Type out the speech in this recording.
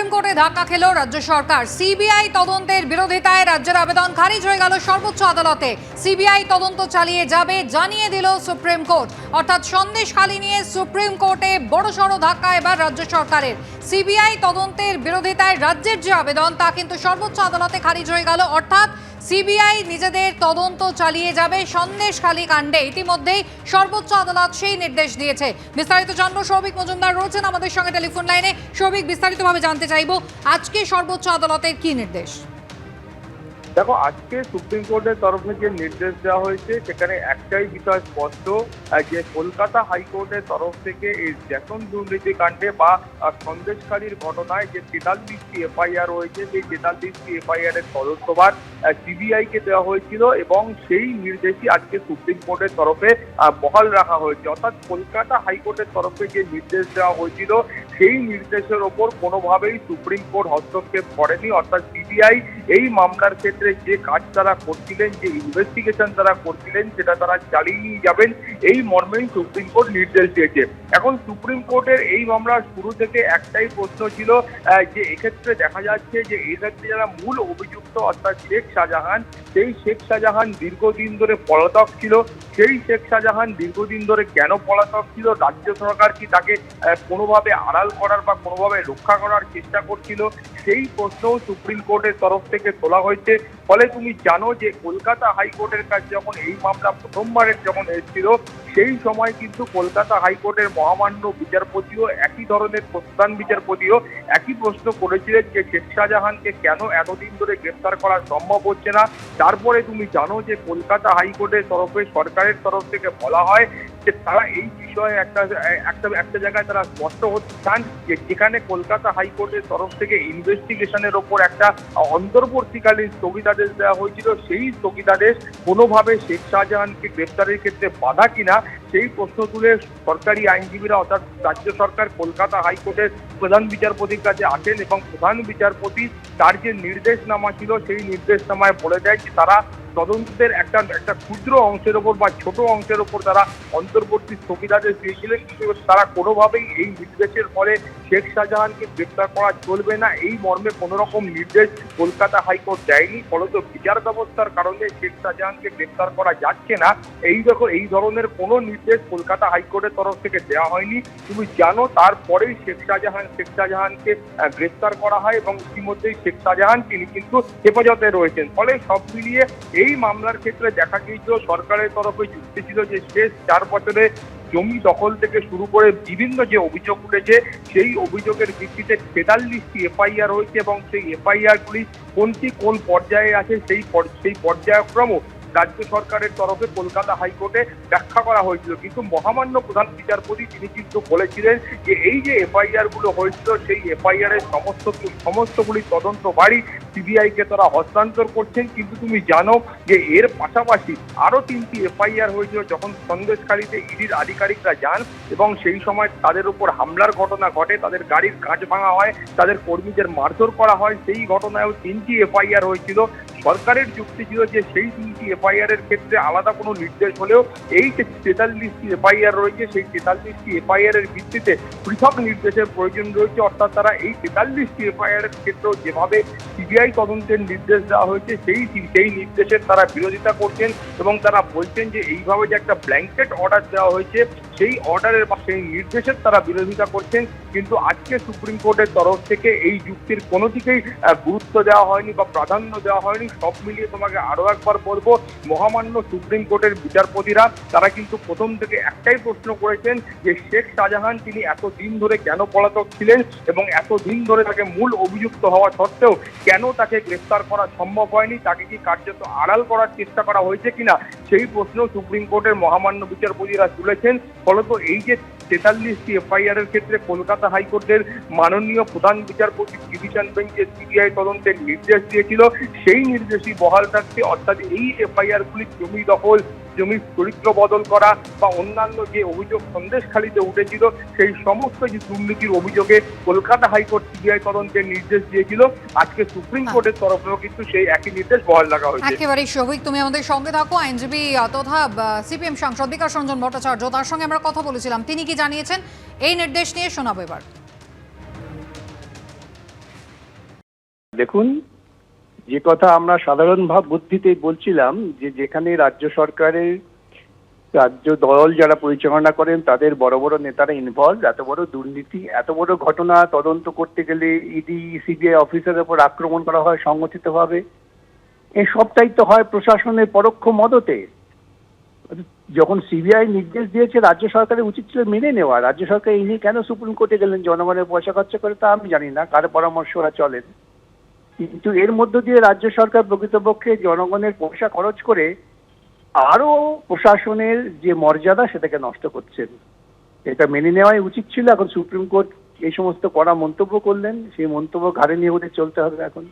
Supreme কোর্টে ধাক্কা খেল রাজ্য সরকার। সিবিআই তদন্তের বিরোধিতায় রাজ্যের আবেদন খারিজ হয়ে গেল সর্বোচ্চ আদালতে। সিবিআই তদন্ত চালিয়ে যাবে জানিয়ে দিল সুপ্রিম কোর্ট অর্থাৎ সন্দেশ খালি নিয়ে সুপ্রিম কোর্টে বড়সড় ধাক্কা এবার রাজ্য সরকারের। সিবিআই তদন্তের বিরোধিতায় রাজ্যের যে আবেদন, তা কিন্তু সর্বোচ্চ আদালতে খারিজ হয়ে গেল। অর্থাৎ সিবিআই নিজেদের তদন্ত চালিয়ে যাবে সন্দেশখালী কাণ্ডে। ইতিমধ্যেই সর্বোচ্চ আদালত সেই নির্দেশ দিয়েছে। বিস্তারিত জানব সৌভিক মজুমদার রয়েছেন আমাদের সঙ্গে টেলিফোন লাইনে। সৌভিক, বিস্তারিতভাবে জানতে চাইব, আজকে সর্বোচ্চ আদালতের কি নির্দেশ? দেখো, আজকে সুপ্রিম কোর্টের তরফে যে নির্দেশ দেওয়া হয়েছে, সেখানে একটাই বিষয় স্পষ্ট যে কলকাতা হাইকোর্টের তরফ থেকে এই বেতন দুর্নীতি কাণ্ডে বা সন্দেশকারীর ঘটনায় যে তেতাল্লিশটি এফআইআর রয়েছে, সেই তেতাল্লিশটি এফআইআর এর তদন্তভার সিবিআই কে দেওয়া হয়েছিল এবং সেই নির্দেশই আজকে সুপ্রিম কোর্টের তরফে বহাল রাখা হয়েছে। অর্থাৎ কলকাতা হাইকোর্টের তরফে যে নির্দেশ দেওয়া হয়েছিল, সেই নির্দেশের ওপর কোনোভাবেই সুপ্রিম কোর্ট হস্তক্ষেপ করেনি। অর্থাৎ সিবিআই এই মামলার ক্ষেত্রে যে কাজ তারা করছিলেন, যে ইনভেস্টিগেশন তারা করছিলেন, সেটা তারা চালিয়ে যাবেন। এই মর্মেই সুপ্রিম কোর্ট নির্দেশ দিয়েছে। এখন সুপ্রিম কোর্টের এই মামলার শুরু থেকে একটাই প্রশ্ন ছিল যে এক্ষেত্রে দেখা যাচ্ছে যে এই ক্ষেত্রে যারা মূল অভিযুক্ত, অর্থাৎ শেখ শাহজাহান, সেই শেখ শাহজাহান দীর্ঘদিন ধরে পলাতক ছিল। সেই শেখ শাহজাহান দীর্ঘদিন ধরে কেন পলাতক ছিল? রাজ্য সরকার কি তাকে কোনোভাবে আড়াল করার বা কোনোভাবে রক্ষা করার চেষ্টা করছিল? সেই প্রশ্নও সুপ্রিম কোর্টের তরফ থেকে তোলা হয়েছে। ফলে তুমি জানো যে কলকাতা হাইকোর্টের কাছে যখন এই মামলা প্রথমবারের যখন এসেছিল সেই সময় কিন্তু কলকাতা হাইকোর্টের মহামান্য বিচারপতিও একই ধরনের প্রধান বিচারপতিও একই প্রশ্ন করেছিলেন যে শেখ শাহজাহানকে কেন এতদিন ধরে গ্রেফতার করা সম্ভব হচ্ছে না? তারপরে তুমি জানো যে কলকাতা হাইকোর্টের তরফে সরকারের তরফ থেকে বলা হয় যে তারা এই বিষয়ে একটা একটা একটা জায়গায় তারা স্পষ্ট হতে চান যে যেখানে কলকাতা হাইকোর্টের তরফ থেকে ইনভেস্টিগেশনের ওপর একটা অন্তর্বর্তীকালীন স্থগিতাদেশ দেওয়া হয়েছিল। সেই স্থগিতাদেশ কোনোভাবে শেখ শাহজাহানকে গ্রেপ্তারের ক্ষেত্রে বাধা কিনা, সেই প্রশ্ন তুলে সরকারি আইনজীবীরা অর্থাৎ রাজ্য সরকার কলকাতা হাইকোর্টের প্রধান বিচারপতির কাছে আসেন এবং প্রধান বিচারপতি তার যে নির্দেশনামা ছিল, সেই নির্দেশনামায় বলে দেয় যে তারা তদন্তের একটা একটা ক্ষুদ্র অংশের ওপর বা ছোট অংশের ওপর তারা অন্তর্বর্তী স্থগিতাদেশ দিয়েছিলেন, কিন্তু তারা কোনোভাবেই এই নির্দেশের ফলে শেখ শাহজাহানকে গ্রেপ্তার করা চলবে না। এই মর্মে কোনো রকম নির্দেশ কলকাতা হাইকোর্ট দেয়নি, ফলত বিচার ব্যবস্থার কারণে শেখ শাহজাহানকে গ্রেপ্তার করা যাচ্ছে না। এই দেখো, এই ধরনের কোনো নির্দেশ কলকাতা হাইকোর্টের তরফ থেকে দেওয়া হয়নি। তুমি জানো, তারপরেই শেখ শাহজাহান, শেখ শাহজাহানকে গ্রেপ্তার করা হয় এবং ইতিমধ্যেই শেখ শাহজাহান, তিনি কিন্তু হেফাজতে রয়েছেন। ফলে সব মিলিয়ে এই মামলার ক্ষেত্রে দেখা গিয়েছিল, সরকারের তরফে যুক্তি ছিল যে শেষ চার বছরে জমি দখল থেকে শুরু করে বিভিন্ন যে অভিযোগ উঠেছে, সেই অভিযোগের ভিত্তিতে তেতাল্লিশটি এফআইআর হয়েছে এবং সেই এফআইআর গুলি কোনটি কোন পর্যায়ে আছে, সেই সেই পর্যায়ক্রমও রাজ্য সরকারের তরফে কলকাতা হাইকোর্টে ব্যাখ্যা করা হয়েছিল। কিন্তু মহামান্য প্রধান বিচারপতি তিনি কিন্তু বলেছিলেন যে, এই যে এফআইআরগুলো হয়েছিল, সেই এফআইআর এর সমস্ত সমস্তগুলি তদন্ত বাড়ি সিবিআই কে তারা হস্তান্তর করছেন। কিন্তু তুমি জানো যে, এর পাশাপাশি আরও তিনটি এফআইআর হয়েছিল, যখন সন্দেশখালীতে ইডির আধিকারিকরা যান এবং সেই সময় তাদের উপর হামলার ঘটনা ঘটে, তাদের গাড়ির কাঁচ ভাঙা হয়, তাদের কর্মীদের মারধর করা হয়, সেই ঘটনায়ও তিনটি এফআইআর হয়েছিল। সরকারের যুক্তি ছিল যে সেই তিনটি এফআইআর এর ক্ষেত্রে আলাদা কোনো নির্দেশ হলেও এই যে তেতাল্লিশটি এফআইআর রয়েছে, সেই তেতাল্লিশটি এফআইআর এর ভিত্তিতে পৃথক নির্দেশের প্রয়োজন রয়েছে। অর্থাৎ তারা এই তেতাল্লিশটি এফআইআর এর ক্ষেত্রেও যেভাবে সিবিআই তদন্তের নির্দেশ দেওয়া হয়েছে, সেই সেই নির্দেশের তারা বিরোধিতা করছেন এবং তারা বলছেন যে এইভাবে যে একটা ব্ল্যাঙ্কেট অর্ডার দেওয়া হয়েছে, সেই অর্ডারের বা সেই নির্দেশের তারা বিরোধিতা করছেন। কিন্তু আজকে সুপ্রিম কোর্টের তরফ থেকে এই যুক্তির কোনো দিকেই গুরুত্ব দেওয়া হয়নি বা প্রাধান্য দেওয়া হয়নি। সব মিলিয়ে তোমাকে আরও একবার বলব, মহামান্য সুপ্রিম কোর্টের বিচারপতিরা, তারা কিন্তু প্রথম থেকে একটাই প্রশ্ন করেছেন যে শেখ শাহজাহান তিনি এত দিন ধরে কেন পলাতক ছিলেন এবং এত দিন ধরে তাকে মূল অভিযুক্ত হওয়া সত্ত্বেও কেন তাকে গ্রেফতার করা সম্ভব হয়নি? তাকে কি কার্যত আড়াল করার চেষ্টা করা হয়েছে কিনা? সেই প্রশ্ন সুপ্রিম কোর্টের মহামান্য বিচারপতিরা তুলেছেন, ফলত এই যে তেতাল্লিশটি এফআইআর এর ক্ষেত্রে কলকাতা হাইকোর্টের মাননীয় প্রধান বিচারপতি ডিভিশন বেঞ্চে সিবিআই তদন্তের নির্দেশ দিয়েছিল, সেই নির্দেশই বহাল থাকছে, অর্থাৎ এই এফআইআর গুলির জমি দখল জমির চরিত্র বদল করা বা অন্যান্য যে অভিযোগ সন্দেশখালিতে উঠেছিল সেই সমস্ত যে দুর্নীতির অভিযোগে কলকাতা হাইকোর্ট সিবিআই তদন্তের নির্দেশ দিয়েছিল। আজকে সুপ্রিম কোর্টের তরফেও কিন্তু সেই একই নির্দেশ বহাল রাখা হয়েছে। একেবারেই সৌভিক তুমি আমাদের সঙ্গে থাকো। আইনজীবী তথা সিপিএম সাংসদ বিকাশ রঞ্জন ভট্টাচার্য তার সঙ্গে আমরা কথা বলেছিলাম। তিনি কি জানিয়েছেন? এই নির্দেশ নিয়ে শোনাবো এবার। দেখুন যে কথা আমরা সাধারণ ভাব বুদ্ধিতে বলছিলাম, যে যেখানে রাজ্য সরকারের রাজ্য দল যারা পরিচালনা করেন, তাদের বড় বড় নেতারা ইনভলভ এত বড় দুর্নীতি, এত বড় ঘটনা তদন্ত করতে গেলে ইডি সিবিআই অফিসের উপর আক্রমণ করা হয় সংগঠিতভাবে। এই সবটাই তো হয় প্রশাসনের পরোক্ষ মদতে। যখন সিবিআই নির্দেশ দিয়েছে, রাজ্য সরকারের উচিত ছিল মেনে নেওয়া। রাজ্য সরকার এই নিয়ে কেন সুপ্রিম কোর্টে গেলেন? জনগণের পয়সা খরচা করে তা আমি জানি না। কার পরামর্শ ওরা চলেন? কিন্তু এর মধ্য দিয়ে রাজ্য সরকার প্রকৃতপক্ষে জনগণের পয়সা খরচ করে আরও প্রশাসনের যে মর্যাদা সেটাকে নষ্ট করছেন। এটা মেনে নেওয়াই উচিত ছিল। এখন সুপ্রিম কোর্ট এই সমস্ত কড়া মন্তব্য করলেন। সেই মন্তব্য ঘাড়ে নিয়ে ওদের চলতে হবে এখন।